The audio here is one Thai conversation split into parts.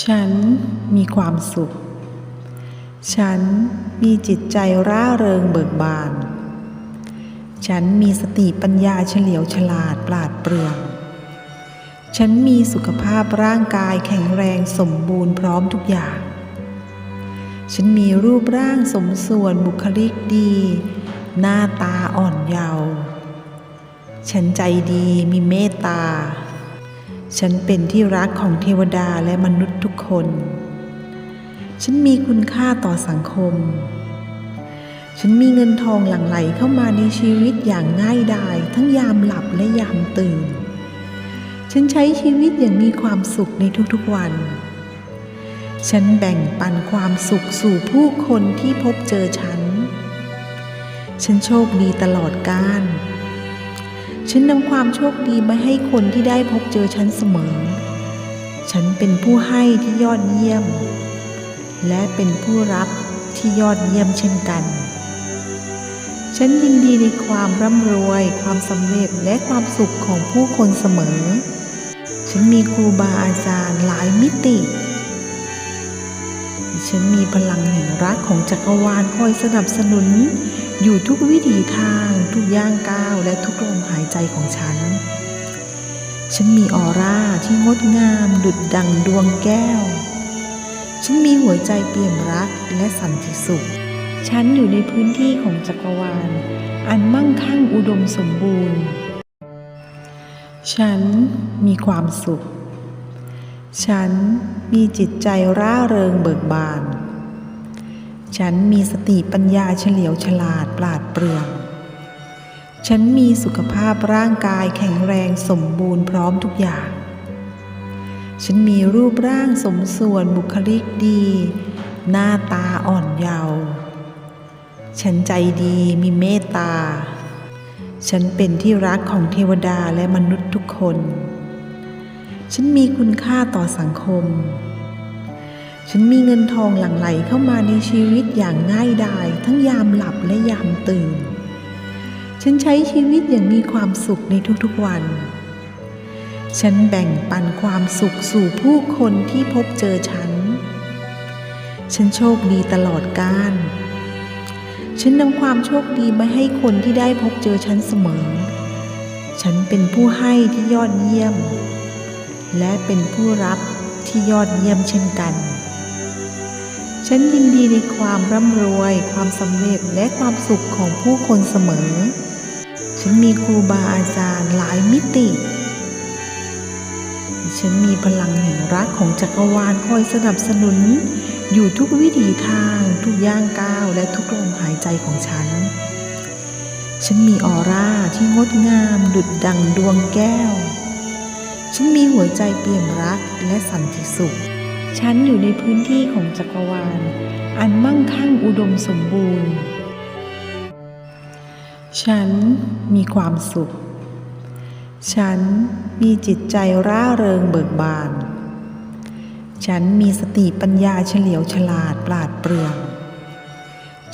ฉันมีความสุข ฉันมีจิตใจร่าเริงเบิกบาน ฉันมีสติปัญญาเฉลียวฉลาดปราดเปรื่อง ฉันมีสุขภาพร่างกายแข็งแรงสมบูรณ์พร้อมทุกอย่าง ฉันมีรูปร่างสมส่วนบุคลิกดี หน้าตาอ่อนเยาว์ ฉันใจดีมีเมตตา ฉันเป็นที่รักของเทวดาและมนุษย์ทุกคน ฉันมีคุณค่าต่อสังคม ฉันมีเงินทองหลั่งไหลเข้ามาในชีวิตอย่างง่ายดาย ทั้งยามหลับและยามตื่น ฉันใช้ชีวิตอย่างมีความสุขในทุกๆวัน ฉันแบ่งปันความสุขสู่ผู้คนที่พบเจอฉัน ฉันโชคดีตลอดกาล ฉันนำความโชคดีมาให้คนที่ได้พบเจอฉันเสมอ ฉันเป็นผู้ให้ที่ยอดเยี่ยม และเป็นผู้รับที่ยอดเยี่ยมเช่นกัน ฉันยินดีในความร่ำรวย ความสำเร็จและความสุขของผู้คนเสมอ ฉันมีครูบาอาจารย์หลายมิติ ฉันมีพลังแห่งรักของจักรวาลคอยสนับสนุน อยู่ทุกวิถีทาง ทุกย่างก้าวและทุกลมหายใจของฉัน ฉันมีออร่าที่งดงามดุดดังดวงแก้ว ฉันมีหัวใจเปี่ยมรักและสันติสุข ฉันอยู่ในพื้นที่ของจักรวาล อันมั่งคั่งอุดมสมบูรณ์ ฉันมีความสุข ฉันมีจิตใจร่าเริงเบิกบาน ฉันมีสติปัญญาเฉลียวฉลาดปราดเปรื่อง ฉันมีสุขภาพร่างกายแข็งแรงสมบูรณ์พร้อมทุกอย่าง ฉันมีรูปร่างสมส่วนบุคลิกดี หน้าตาอ่อนเยาว์ ฉันใจดีมีเมตตา ฉันเป็นที่รักของเทวดาและมนุษย์ทุกคน ฉันมีคุณค่าต่อสังคม ฉันมีเงินทองหลั่งไหลเข้ามาในชีวิตอย่างง่ายดาย ทั้งยามหลับและยามตื่น ฉันใช้ชีวิตอย่างมีความสุขในทุกๆวัน ฉันแบ่งปันความสุขสู่ผู้คนที่พบเจอฉัน ฉันโชคดีตลอดกาล ฉันนำความโชคดีมาให้คนที่ได้พบเจอฉันเสมอ ฉันเป็นผู้ให้ที่ยอดเยี่ยม และเป็นผู้รับที่ยอดเยี่ยมเช่นกัน ฉันยินดีในความร่ำรวย ความสำเร็จและความสุขของผู้คนเสมอ ฉันมีครูบาอาจารย์หลายมิติ ฉันมีพลังแห่งรักของจักรวาลคอยสนับสนุน อยู่ทุกวิถีทาง ทุกย่างก้าวและทุกลมหายใจของฉัน ฉันมีออร่าที่งดงามดุดดังดวงแก้ว ฉันมีหัวใจเปี่ยมรักและสันติสุข ฉันอยู่ในพื้นที่ของจักรวาล อันมั่งคั่งอุดมสมบูรณ์ ฉันมีความสุข ฉันมีจิตใจร่าเริงเบิกบาน ฉันมีสติปัญญาเฉลียวฉลาดปราดเปรื่อง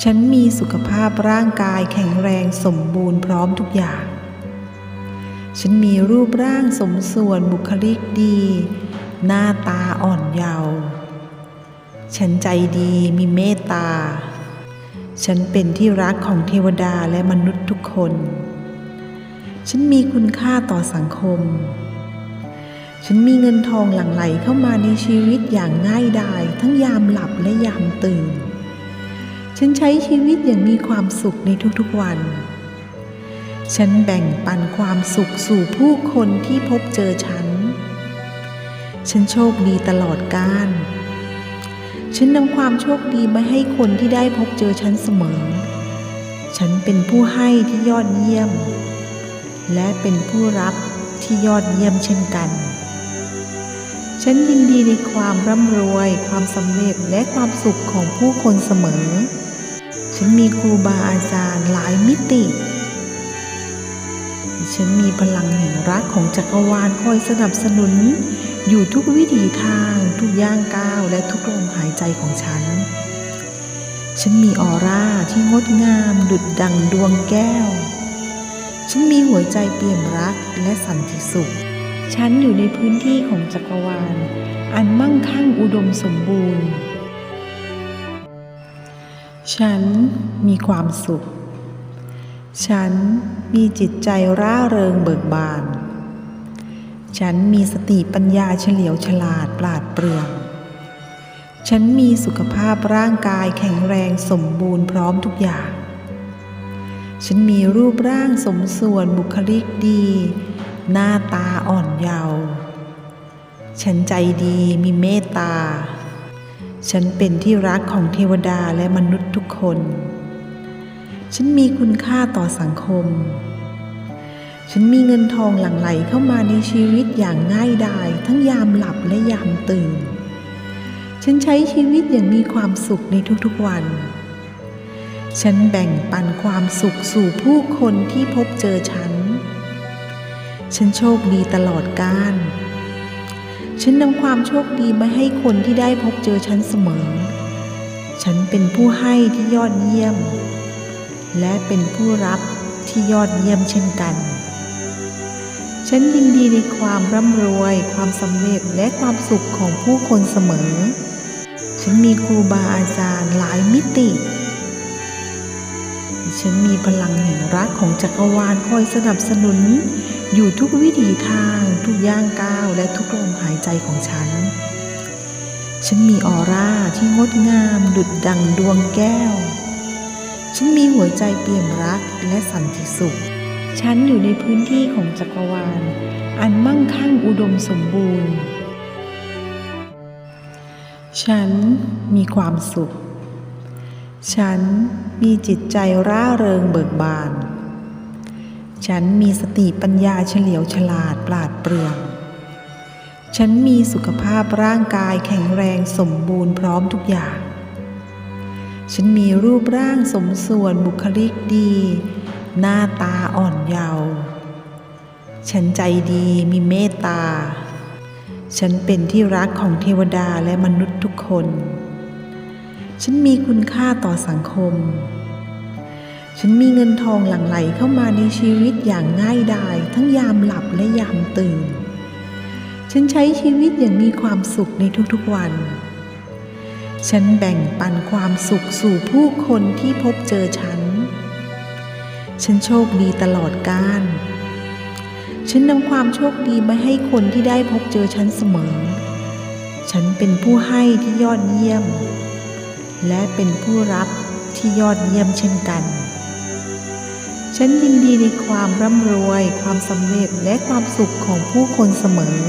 ฉันมีสุขภาพร่างกายแข็งแรงสมบูรณ์พร้อมทุกอย่าง ฉันมีรูปร่างสมส่วนบุคลิกดี หน้าตาอ่อนเยาว์ฉันใจดีมีเมตตา ฉันเป็นที่รักของเทวดาและมนุษย์ทุกคน ฉันมีคุณค่าต่อสังคม ฉันมีเงินทองหลั่งไหลเข้ามาในชีวิตอย่างง่ายดาย ทั้งยามหลับและยามตื่น ฉันใช้ชีวิตอย่างมีความสุขในทุกๆวัน ฉันแบ่งปันความสุขสู่ผู้คนที่พบเจอฉัน ฉันโชคดีตลอดกาล ฉันนำความโชคดีมาให้คนที่ได้พบเจอฉันเสมอ ฉันเป็นผู้ให้ที่ยอดเยี่ยม และเป็นผู้รับที่ยอดเยี่ยมเช่นกัน ฉันยินดีในความร่ำรวย ความสำเร็จและความสุขของผู้คนเสมอ ฉันมีครูบาอาจารย์หลายมิติ ฉันมีพลังแห่งรักของจักรวาลคอยสนับสนุน อยู่ทุกวิถีทาง ทุกย่างก้าวและทุกลมหายใจของฉัน ฉันมีออร่าที่งดงามดุดดังดวงแก้ว ฉันมีหัวใจเปี่ยมรักและสันติสุข ฉันอยู่ในพื้นที่ของจักรวาล อันมั่งคั่งอุดมสมบูรณ์ ฉันมีความสุข ฉันมีจิตใจร่าเริงเบิกบาน ฉันมีสติปัญญาเฉลียวฉลาดปราดเปรื่อง ฉันมีสุขภาพร่างกายแข็งแรงสมบูรณ์พร้อมทุกอย่าง ฉันมีรูปร่างสมส่วนบุคลิกดี หน้าตาอ่อนเยาว์ ฉันใจดีมีเมตตา ฉันเป็นที่รักของเทวดาและมนุษย์ทุกคน ฉันมีคุณค่าต่อสังคม ฉันมีเงินทองหลั่งไหลเข้ามาในชีวิตอย่างง่ายดายทั้งยามหลับและยามตื่น ฉันใช้ชีวิตอย่างมีความสุขในทุกๆวัน ฉันแบ่งปันความสุขสู่ผู้คนที่พบเจอฉัน ฉันโชคดีตลอดกาล ฉันนำความโชคดีมาให้คนที่ได้พบเจอฉันเสมอ ฉันเป็นผู้ให้ที่ยอดเยี่ยม และเป็นผู้รับที่ยอดเยี่ยมเช่นกัน ฉันยินดีในความร่ำรวย ความสำเร็จและความสุขของผู้คนเสมอ ฉันมีครูบาอาจารย์หลายมิติ ฉันมีพลังแห่งรักของจักรวาลคอยสนับสนุน อยู่ทุกวิถีทาง ทุกย่างก้าวและทุกลมหายใจของฉัน ฉันมีออร่าที่งดงามดุดดังดวงแก้ว ฉันมีหัวใจเปี่ยมรักและสันติสุข ฉันอยู่ในพื้นที่ของจักรวาล อันมั่งคั่งอุดมสมบูรณ์ ฉันมีความสุข ฉันมีจิตใจร่าเริงเบิกบาน ฉันมีสติปัญญาเฉลียวฉลาดปราดเปรื่อง ฉันมีสุขภาพร่างกายแข็งแรงสมบูรณ์พร้อมทุกอย่าง ฉันมีรูปร่างสมส่วนบุคลิกดี หน้าตาอ่อนเยาว์ฉันใจดีมีเมตตา ฉันเป็นที่รักของเทวดาและมนุษย์ทุกคน ฉันมีคุณค่าต่อสังคม ฉันมีเงินทองหลั่งไหลเข้ามาในชีวิตอย่างง่ายดายทั้งยามหลับและยามตื่น ฉันใช้ชีวิตอย่างมีความสุขในทุกๆวัน ฉันแบ่งปันความสุขสู่ผู้คนที่พบเจอฉัน ฉันโชคดีตลอดกาล ฉันนำความโชคดีมาให้คนที่ได้พบเจอฉันเสมอ ฉันเป็นผู้ให้ที่ยอดเยี่ยม และเป็นผู้รับที่ยอดเยี่ยมเช่นกัน ฉันยินดีในความร่ำรวย ความสำเร็จและความสุขของผู้คนเสมอ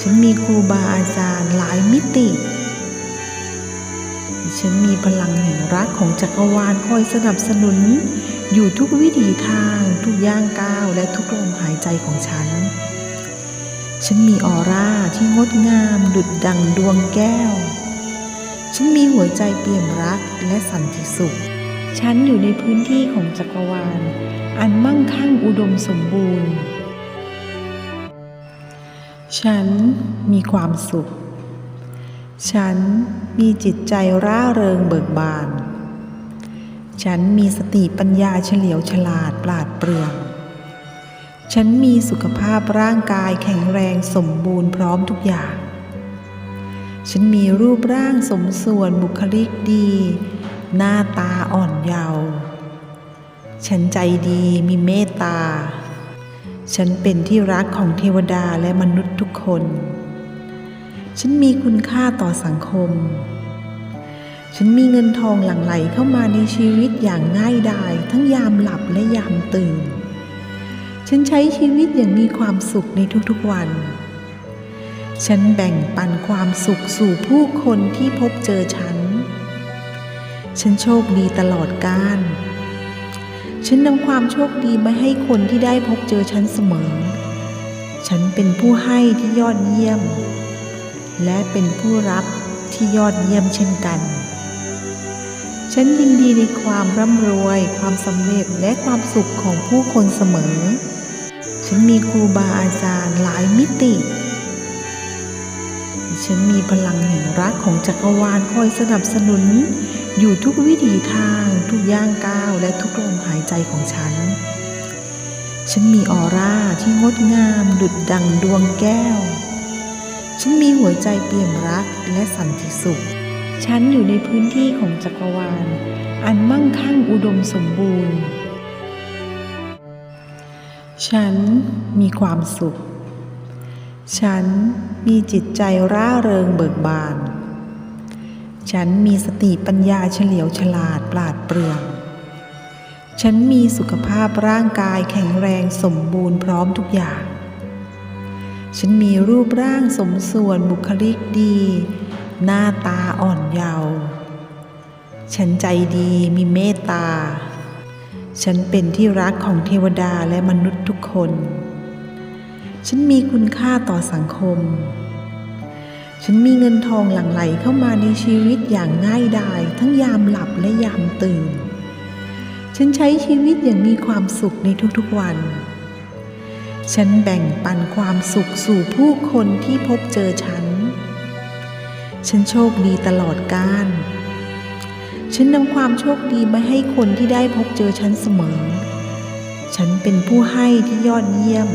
ฉันมีครูบาอาจารย์หลายมิติ ฉันมีพลังแห่งรักของจักรวาลคอยสนับสนุน อยู่ทุกวิถีทาง ทุกย่างก้าวและทุกลมหายใจของฉัน ฉันมีออร่าที่งดงาม ดุดดังดวงแก้ว ฉันมีหัวใจเปี่ยมรักและสันติสุข ฉันอยู่ในพื้นที่ของจักรวาล อันมั่งคั่งอุดมสมบูรณ์ ฉันมีความสุข ฉันมีจิตใจร่าเริงเบิกบาน ฉันมีสติปัญญาเฉลียวฉลาดปราดเปรื่อง ฉันมีสุขภาพร่างกายแข็งแรงสมบูรณ์พร้อมทุกอย่าง ฉันมีรูปร่างสมส่วนบุคลิกดี หน้าตาอ่อนเยาว์ ฉันใจดีมีเมตตา ฉันเป็นที่รักของเทวดาและมนุษย์ทุกคน ฉันมีคุณค่าต่อสังคม ฉันมีเงินทองหลั่งไหลเข้ามาในชีวิตอย่างง่ายดาย ทั้งยามหลับและยามตื่น ฉันใช้ชีวิตอย่างมีความสุขในทุกๆวัน ฉันแบ่งปันความสุขสู่ผู้คนที่พบเจอฉัน ฉันโชคดีตลอดกาล ฉันนำความโชคดีมาให้คนที่ได้พบเจอฉันเสมอ ฉันเป็นผู้ให้ที่ยอดเยี่ยม และเป็นผู้รับที่ยอดเยี่ยมเช่นกัน ฉันยินดีในความร่ำรวย ความสำเร็จและความสุขของผู้คนเสมอ ฉันมีครูบาอาจารย์หลายมิติ ฉันมีพลังแห่งรักของจักรวาลคอยสนับสนุน อยู่ทุกวิถีทาง ทุกย่างก้าวและทุกลมหายใจของฉัน ฉันมีออร่าที่งดงามดุดดังดวงแก้ว ฉันมีหัวใจเปี่ยมรักและสันติสุข ฉันอยู่ในพื้นที่ของจักรวาล อันมั่งคั่งอุดมสมบูรณ์ ฉันมีความสุข ฉันมีจิตใจร่าเริงเบิกบาน ฉันมีสติปัญญาเฉลียวฉลาดปราดเปรื่อง ฉันมีสุขภาพร่างกายแข็งแรงสมบูรณ์พร้อมทุกอย่าง ฉันมีรูปร่างสมส่วนบุคลิกดี หน้าตาอ่อนเยาว์ ฉันใจดีมีเมตตา ฉันเป็นที่รักของเทวดาและมนุษย์ทุกคน ฉันมีคุณค่าต่อสังคม ฉันมีเงินทองหลั่งไหลเข้ามาในชีวิตอย่างง่ายดาย ทั้งยามหลับและยามตื่น ฉันใช้ชีวิตอย่างมีความสุขในทุกๆวัน ฉันแบ่งปันความสุขสู่ผู้คนที่พบเจอฉัน ฉันโชคดีตลอดกาล ฉันนำความโชคดีมาให้คนที่ได้พบเจอฉันเสมอ ฉันเป็นผู้ให้ที่ยอดเยี่ยม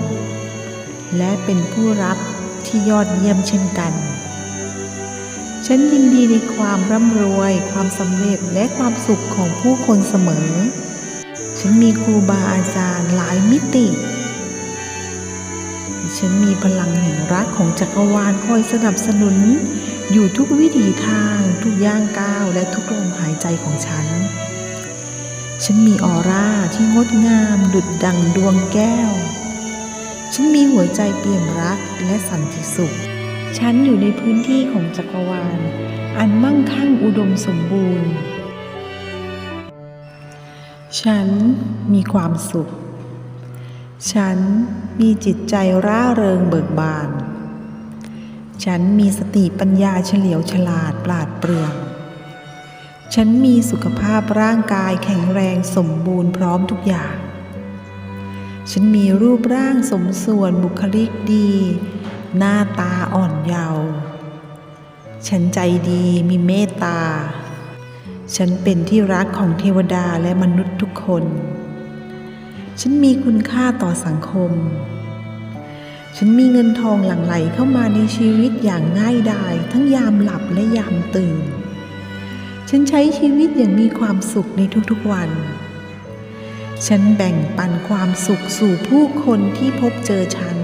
และเป็นผู้รับที่ยอดเยี่ยมเช่นกัน ฉันยินดีในความร่ำรวย ความสำเร็จและความสุขของผู้คนเสมอ ฉันมีครูบาอาจารย์หลายมิติ ฉันมีพลังแห่งรักของจักรวาลคอยสนับสนุน อยู่ทุกวิถีทาง ทุกย่างก้าวและทุกลมหายใจของฉัน ฉันมีออร่าที่งดงามดุดดังดวงแก้ว ฉันมีหัวใจเปี่ยมรักและสันติสุข ฉันอยู่ในพื้นที่ของจักรวาล อันมั่งคั่งอุดมสมบูรณ์ ฉันมีความสุข ฉันมีจิตใจร่าเริงเบิกบาน ฉันมีสติปัญญาเฉลียวฉลาดปราดเปรื่อง ฉันมีสุขภาพร่างกายแข็งแรงสมบูรณ์พร้อมทุกอย่าง ฉันมีรูปร่างสมส่วนบุคลิกดี หน้าตาอ่อนเยาว์ ฉันใจดีมีเมตตา ฉันเป็นที่รักของเทวดาและมนุษย์ทุกคน ฉันมีคุณค่าต่อสังคม ฉันมีเงินทองหลั่งไหลเข้ามาในชีวิตอย่างง่ายดายทั้งยามหลับและยามตื่น ฉันใช้ชีวิตอย่างมีความสุขในทุกๆวัน ฉันแบ่งปันความสุขสู่ผู้คนที่พบเจอฉัน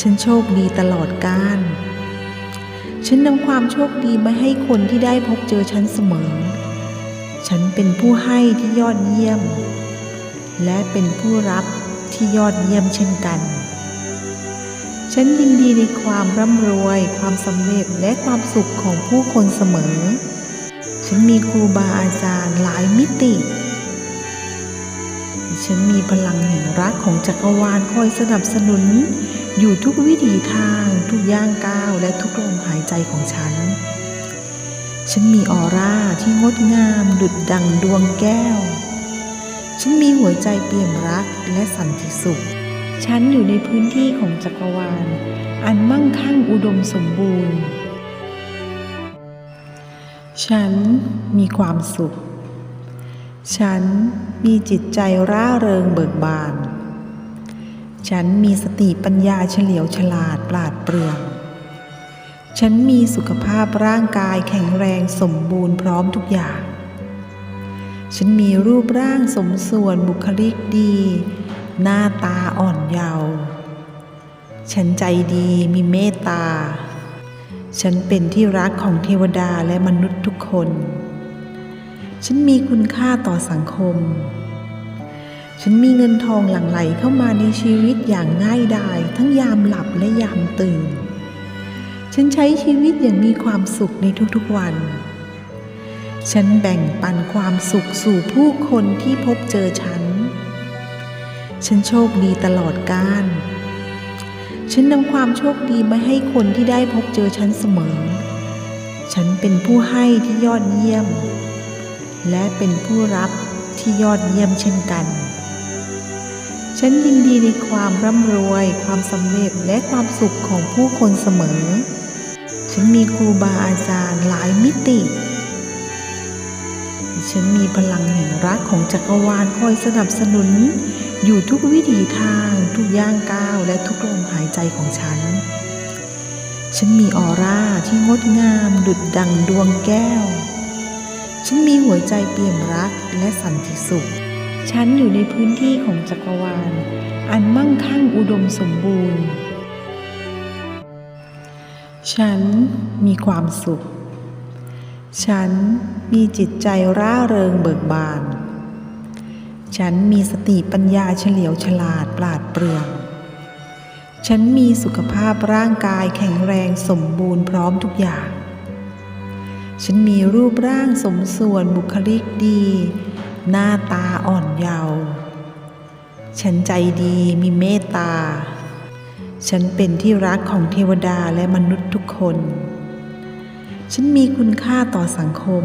ฉันโชคดีตลอดกาล ฉันนำความโชคดีมาให้คนที่ได้พบเจอฉันเสมอ ฉันเป็นผู้ให้ที่ยอดเยี่ยม และเป็นผู้รับที่ยอดเยี่ยมเช่นกัน ฉันยินดีในความร่ำรวย ความสำเร็จและความสุขของผู้คนเสมอ ฉันมีครูบาอาจารย์หลายมิติ ฉันมีพลังแห่งรักของจักรวาลคอยสนับสนุน อยู่ทุกวิถีทาง ทุกย่างก้าวและทุกลมหายใจของฉัน ฉันมีออร่าที่งดงามดุดดังดวงแก้ว ฉันมีหัวใจเปี่ยมรักและสันติสุข ฉันอยู่ในพื้นที่ของจักรวาล อันมั่งคั่งอุดมสมบูรณ์ ฉันมีความสุข ฉันมีจิตใจร่าเริงเบิกบาน ฉันมีสติปัญญาเฉลียวฉลาดปราดเปรื่อง ฉันมีสุขภาพร่างกายแข็งแรงสมบูรณ์พร้อมทุกอย่าง ฉันมีรูปร่างสมส่วนบุคลิกดี หน้าตาอ่อนเยาว์ฉันใจดีมีเมตตา ฉันเป็นที่รักของเทวดาและมนุษย์ทุกคน ฉันมีคุณค่าต่อสังคม ฉันมีเงินทองหลั่งไหลเข้ามาในชีวิตอย่างง่ายดาย ทั้งยามหลับและยามตื่น ฉันใช้ชีวิตอย่างมีความสุขในทุกๆวัน ฉันแบ่งปันความสุขสู่ผู้คนที่พบเจอฉัน ฉันโชคดีตลอดกาล ฉันนำความโชคดีมาให้คนที่ได้พบเจอฉันเสมอ ฉันเป็นผู้ให้ที่ยอดเยี่ยม และเป็นผู้รับที่ยอดเยี่ยมเช่นกัน ฉันยินดีในความร่ำรวย ความสำเร็จและความสุขของผู้คนเสมอ ฉันมีครูบาอาจารย์หลายมิติ ฉันมีพลังแห่งรักของจักรวาลคอยสนับสนุน อยู่ทุกวิถีทาง ทุกย่างก้าวและทุกลมหายใจของฉัน ฉันมีออร่าที่งดงามดุจดังดวงแก้ว ฉันมีหัวใจเปี่ยมรักและสันติสุข ฉันอยู่ในพื้นที่ของจักรวาล อันมั่งคั่งอุดมสมบูรณ์ ฉันมีความสุข ฉันมีจิตใจร่าเริงเบิกบาน ฉันมีสติปัญญาเฉลียวฉลาดปราดเปรื่อง ฉันมีสุขภาพร่างกายแข็งแรงสมบูรณ์พร้อมทุกอย่าง ฉันมีรูปร่างสมส่วนบุคลิกดี หน้าตาอ่อนเยาว์ ฉันใจดีมีเมตตา ฉันเป็นที่รักของเทวดาและมนุษย์ทุกคน ฉันมีคุณค่าต่อสังคม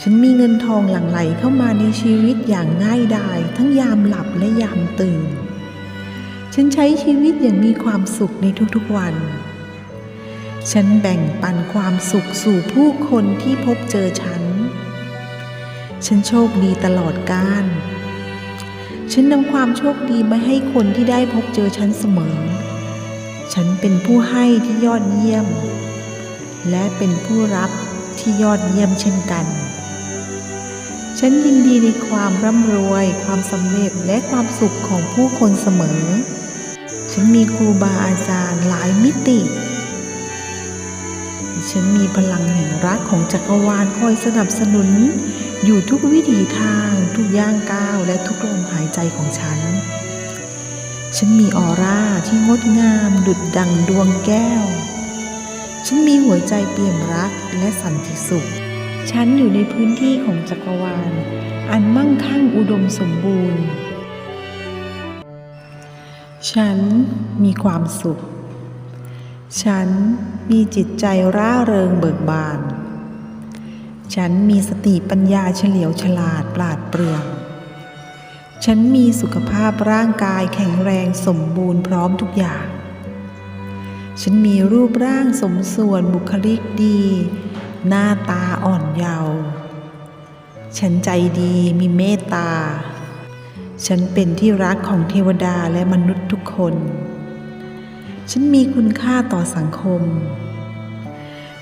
ฉันมีเงินทองหลั่งไหลเข้ามาในชีวิตอย่างง่ายดาย ทั้งยามหลับและยามตื่น ฉันใช้ชีวิตอย่างมีความสุขในทุกๆวัน ฉันแบ่งปันความสุขสู่ผู้คนที่พบเจอฉัน ฉันโชคดีตลอดกาล ฉันนำความโชคดีมาให้คนที่ได้พบเจอฉันเสมอ ฉันเป็นผู้ให้ที่ยอดเยี่ยม และเป็นผู้รับที่ยอดเยี่ยมเช่นกัน ฉันยินดีในความร่ำรวย ความสำเร็จและความสุขของผู้คนเสมอ ฉันมีครูบาอาจารย์หลายมิติ ฉันมีพลังแห่งรักของจักรวาลคอยสนับสนุน อยู่ทุกวิถีทาง ทุกย่างก้าวและทุกลมหายใจของฉัน ฉันมีออร่าที่งดงามดุจดังดวงแก้ว ฉันมีหัวใจเปี่ยมรักและสันติสุข ฉันอยู่ในพื้นที่ของจักรวาล อันมั่งคั่งอุดมสมบูรณ์ ฉันมีความสุข ฉันมีจิตใจร่าเริงเบิกบาน ฉันมีสติปัญญาเฉลียวฉลาดปราดเปรื่อง ฉันมีสุขภาพร่างกายแข็งแรงสมบูรณ์พร้อมทุกอย่าง ฉันมีรูปร่างสมส่วนบุคลิกดี หน้าตาอ่อนเยาว์ ฉันใจดีมีเมตตา ฉันเป็นที่รักของเทวดาและมนุษย์ทุกคน ฉันมีคุณค่าต่อสังคม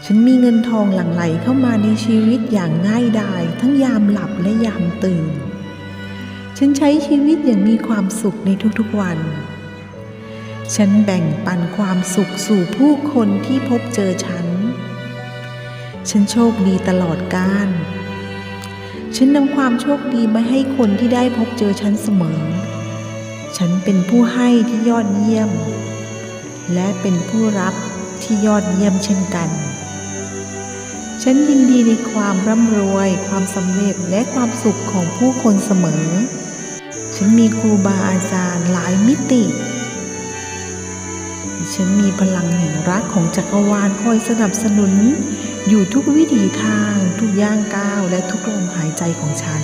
ฉันมีเงินทองหลั่งไหลเข้ามาในชีวิตอย่างง่ายดายทั้งยามหลับและยามตื่น ฉันใช้ชีวิตอย่างมีความสุขในทุกๆวัน ฉันแบ่งปันความสุขสู่ผู้คนที่พบเจอฉัน ฉันโชคดีตลอดกาล ฉันนำความโชคดีมาให้คนที่ได้พบเจอฉันเสมอ ฉันเป็นผู้ให้ที่ยอดเยี่ยม และเป็นผู้รับที่ยอดเยี่ยมเช่นกัน ฉันยินดีในความร่ำรวย ความสำเร็จและความสุขของผู้คนเสมอ ฉันมีครูบาอาจารย์หลายมิติ ฉันมีพลังแห่งรักของจักรวาลคอยสนับสนุน อยู่ทุกวิถีทาง ทุกย่างก้าวและทุกลมหายใจของฉัน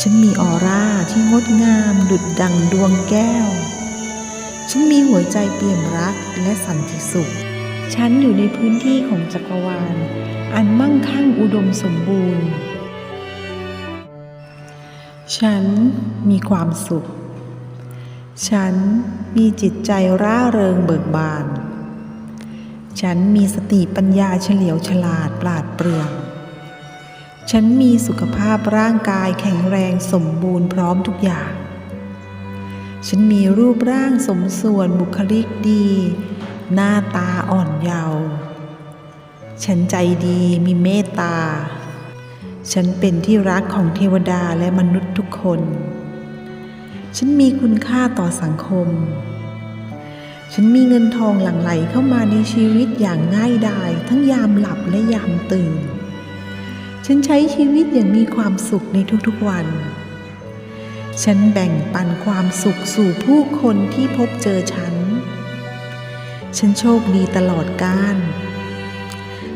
ฉันมีออร่าที่งดงาม ดุจดังดวงแก้ว ฉันมีหัวใจเปี่ยมรักและสันติสุข ฉันอยู่ในพื้นที่ของจักรวาล อันมั่งคั่งอุดมสมบูรณ์ ฉันมีความสุข ฉันมีจิตใจร่าเริงเบิกบาน ฉันมีสติปัญญาเฉลียวฉลาดปราดเปรื่อง ฉันมีสุขภาพร่างกายแข็งแรงสมบูรณ์พร้อมทุกอย่าง ฉันมีรูปร่างสมส่วนบุคลิกดี หน้าตาอ่อนเยาว์ ฉันใจดีมีเมตตา ฉันเป็นที่รักของเทวดาและมนุษย์ทุกคน ฉันมีคุณค่าต่อสังคม ฉันมีเงินทองหลั่งไหลเข้ามาในชีวิตอย่างง่ายดาย ทั้งยามหลับและยามตื่น ฉันใช้ชีวิตอย่างมีความสุขในทุกๆวัน ฉันแบ่งปันความสุขสู่ผู้คนที่พบเจอฉัน ฉันโชคดีตลอดกาล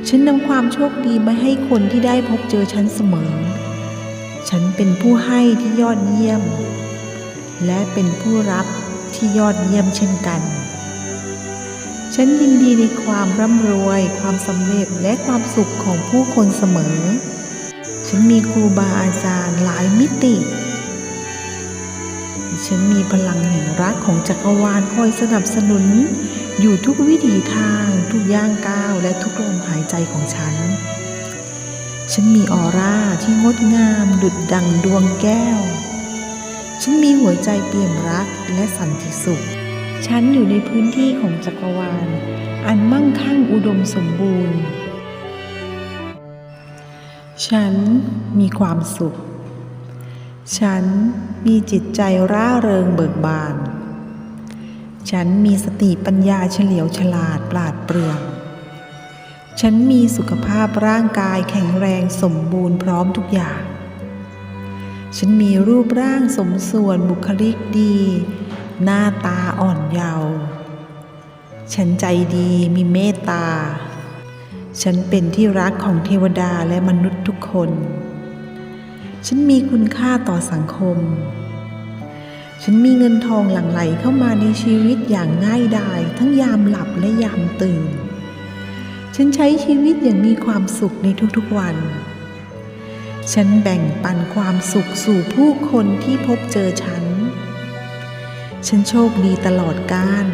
ฉันนำความโชคดีมาให้คนที่ได้พบเจอฉันเสมอ ฉันเป็นผู้ให้ที่ยอดเยี่ยม และเป็นผู้รับที่ยอดเยี่ยมเช่นกัน ฉันยินดีในความร่ำรวย ความสำเร็จและความสุขของผู้คนเสมอ ฉันมีครูบาอาจารย์หลายมิติ ฉันมีพลังแห่งรักของจักรวาลคอยสนับสนุน อยู่ทุกวิถีทาง ทุกย่างก้าวและทุกลมหายใจของฉัน ฉันมีออร่าที่งดงามดุดดังดวงแก้ว ฉันมีหัวใจเปี่ยมรักและสันติสุข ฉันอยู่ในพื้นที่ของจักรวาล อันมั่งคั่งอุดมสมบูรณ์ ฉันมีความสุข ฉันมีจิตใจร่าเริงเบิกบาน ฉันมีสติปัญญาเฉลียวฉลาดปราดเปรื่อง ฉันมีสุขภาพร่างกายแข็งแรงสมบูรณ์พร้อมทุกอย่าง ฉันมีรูปร่างสมส่วนบุคลิกดี หน้าตาอ่อนเยาว์ฉันใจดีมีเมตตา ฉันเป็นที่รักของเทวดาและมนุษย์ทุกคน ฉันมีคุณค่าต่อสังคม ฉันมีเงินทองหลั่งไหลเข้ามาในชีวิตอย่างง่ายดาย ทั้งยามหลับและยามตื่น ฉันใช้ชีวิตอย่างมีความสุขในทุกๆวัน ฉันแบ่งปันความสุขสู่ผู้คนที่พบเจอฉัน ฉันโชคดีตลอดกาล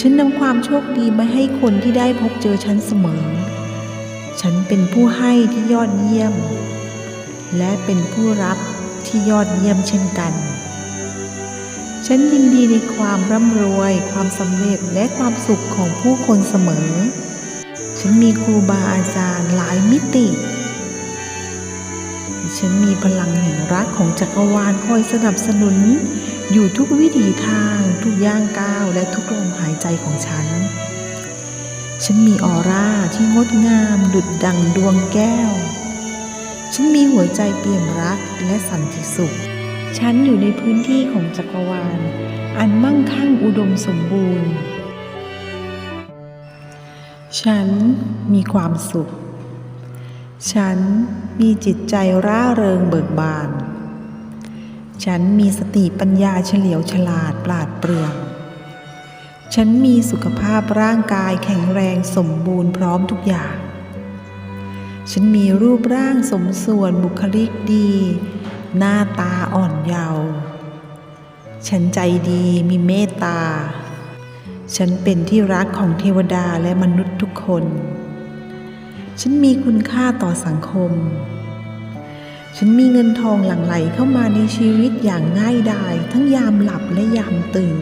ฉันนำความโชคดีมาให้คนที่ได้พบเจอฉันเสมอ ฉันเป็นผู้ให้ที่ยอดเยี่ยม และเป็นผู้รับที่ยอดเยี่ยมเช่นกัน ฉันยินดีในความร่ำรวย ความสำเร็จและความสุขของผู้คนเสมอ ฉันมีครูบาอาจารย์หลายมิติ ฉันมีพลังแห่งรักของจักรวาลคอยสนับสนุน อยู่ทุกวิถีทาง ทุกย่างก้าวและทุกลมหายใจของฉัน ฉันมีออร่าที่งดงามดุดดังดวงแก้ว ฉันมีหัวใจเปี่ยมรักและสันติสุข ฉันอยู่ในพื้นที่ของจักรวาล อันมั่งคั่งอุดมสมบูรณ์ ฉันมีความสุข ฉันมีจิตใจร่าเริงเบิกบาน ฉันมีสติปัญญาเฉลียวฉลาดปราดเปรื่อง ฉันมีสุขภาพร่างกายแข็งแรงสมบูรณ์พร้อมทุกอย่าง ฉันมีรูปร่างสมส่วนบุคลิกดี หน้าตาอ่อนเยาว์ ฉันใจดีมีเมตตา ฉันเป็นที่รักของเทวดาและมนุษย์ทุกคน ฉันมีคุณค่าต่อสังคม ฉันมีเงินทองหลั่งไหลเข้ามาในชีวิตอย่างง่ายดาย ทั้งยามหลับและยามตื่น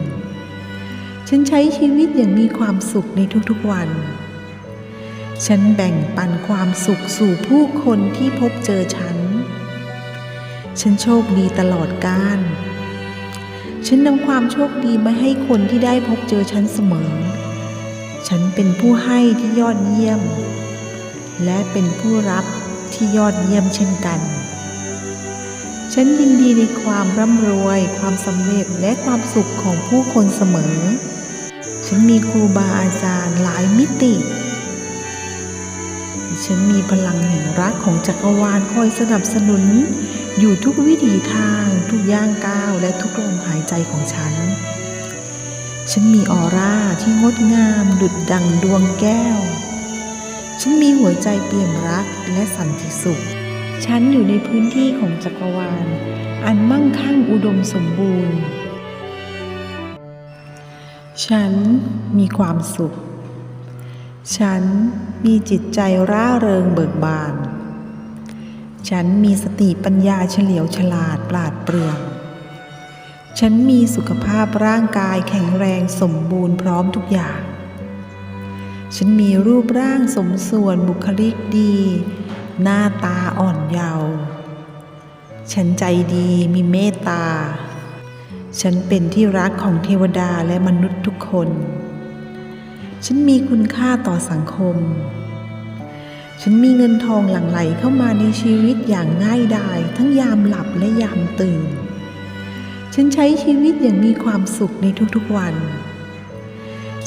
ฉันใช้ชีวิตอย่างมีความสุขในทุกๆวัน ฉันแบ่งปันความสุขสู่ผู้คนที่พบเจอฉัน ฉันโชคดีตลอดกาลฉันนำความโชคดีมาให้คนที่ได้พบเจอฉันเสมอ ฉันเป็นผู้ให้ที่ยอดเยี่ยม และเป็นผู้รับที่ยอดเยี่ยมเช่นกัน ฉันยินดีในความร่ำรวย ความสำเร็จและความสุขของผู้คนเสมอ ฉันมีครูบาอาจารย์หลายมิติ ฉันมีพลังแห่งรักของจักรวาลคอยสนับสนุน อยู่ทุกวิถีทาง ทุกย่างก้าวและทุกลมหายใจของฉัน ฉันมีออร่าที่งดงามดุดดังดวงแก้ว ฉันมีหัวใจเปี่ยมรักและสันติสุข ฉันอยู่ในพื้นที่ของจักรวาล อันมั่งคั่งอุดมสมบูรณ์ ฉันมีความสุข ฉันมีจิตใจร่าเริงเบิกบาน ฉันมีสติปัญญาเฉลียวฉลาดปราดเปรื่อง ฉันมีสุขภาพร่างกายแข็งแรงสมบูรณ์พร้อมทุกอย่าง ฉันมีรูปร่างสมส่วนบุคลิกดี หน้าตาอ่อนเยาว์ฉันใจดีมีเมตตา ฉันเป็นที่รักของเทวดาและมนุษย์ทุกคน ฉันมีคุณค่าต่อสังคม ฉันมีเงินทองหลั่งไหลเข้ามาในชีวิตอย่างง่ายดาย ทั้งยามหลับและยามตื่น ฉันใช้ชีวิตอย่างมีความสุขในทุกๆวัน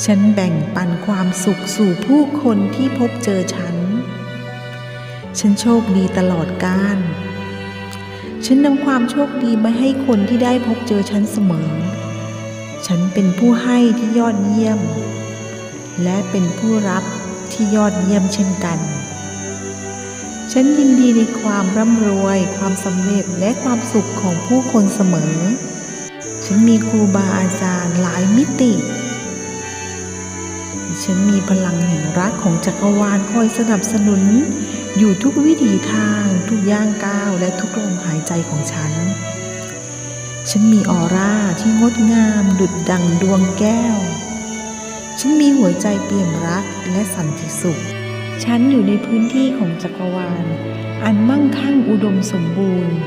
ฉันแบ่งปันความสุขสู่ผู้คนที่พบเจอฉัน ฉันโชคดีตลอดกาล ฉันนำความโชคดีมาให้คนที่ได้พบเจอฉันเสมอ ฉันเป็นผู้ให้ที่ยอดเยี่ยม และเป็นผู้รับที่ยอดเยี่ยมเช่นกัน ฉันฉันยินดีในความร่ำรวย ความสำเร็จและความสุขของผู้คนเสมอ ฉันมีครูบาอาจารย์หลายมิติ ฉันมีพลังแห่งรักของจักรวาลคอยสนับสนุน อยู่ทุกวิถีทาง ทุกย่างก้าวและทุกลมหายใจของฉัน ฉันมีออร่าที่งดงามดุดดังดวงแก้ว ฉันมีหัวใจเปี่ยมรักและสันติสุข ฉันอยู่ในพื้นที่ของจักรวาล อันมั่งคั่งอุดมสมบูรณ์